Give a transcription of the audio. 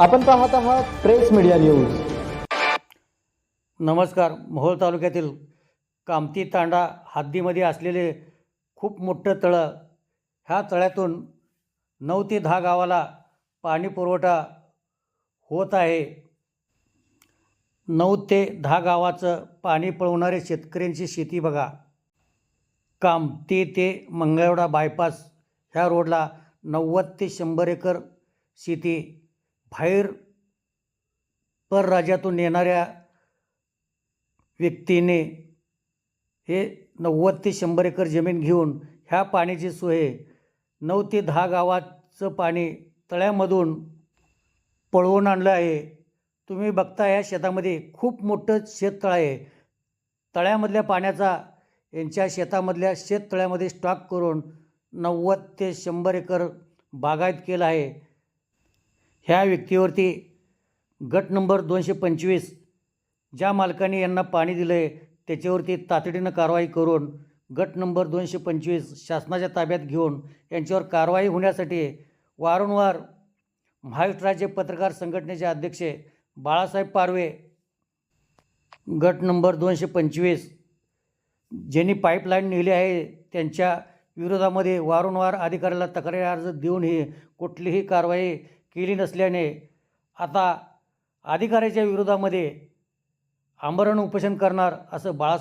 आपण पाहत आहात प्रेस मीडिया न्यूज. नमस्कार. मोहोळ तालुक्यातील कामती तांडा हद्दीमध्ये असलेले खूप मोठं तळं ह्या तळ्यातून नऊ ते दहा गावाला पाणी पुरवठा होत आहे. नऊ ते दहा गावाचं पाणी पळवणारे शेतकऱ्यांची शेती बघा. कामती ते मंगळवडा बायपास ह्या रोडला नव्वद ते शंभर एकर शेती बाहेर परराज्यातून येणाऱ्या व्यक्तीने हे नव्वद ते शंभर एकर जमीन घेऊन ह्या पाण्याची सोय नऊ ते दहा गावाचं पाणी तळ्यामधून पळवून आणलं आहे. तुम्ही बघता या शेतामध्ये खूप मोठं शेततळ आहे. तळ्यामधल्या पाण्याचा यांच्या शेतामधल्या शेततळ्यामध्ये स्टॉक करून नव्वद ते शंभर एकर बागायत केलं आहे. ह्या व्यक्तीवरती गट नंबर दोनशे पंचवीस ज्या मालकाने यांना पाणी दिलं आहे त्याच्यावरती तातडीनं कारवाई करून गट नंबर दोनशे पंचवीस शासनाच्या ताब्यात घेऊन यांच्यावर कारवाई होण्यासाठी वारंवार महाराष्ट्र राज्य पत्रकार संघटनेचे अध्यक्ष बाळासाहेब पारवे गट नंबर दोनशे पंचवीस ज्यांनी पाईपलाईन नेली आहे त्यांच्या विरोधामध्ये वारंवार अधिकाऱ्याला तक्रारी अर्ज देऊनही कुठलीही कारवाई केली नसल्याने आता अधिकाऱ्याच्या विरोधामध्ये आंबरण उपोषण करणार असं बाळासाहेब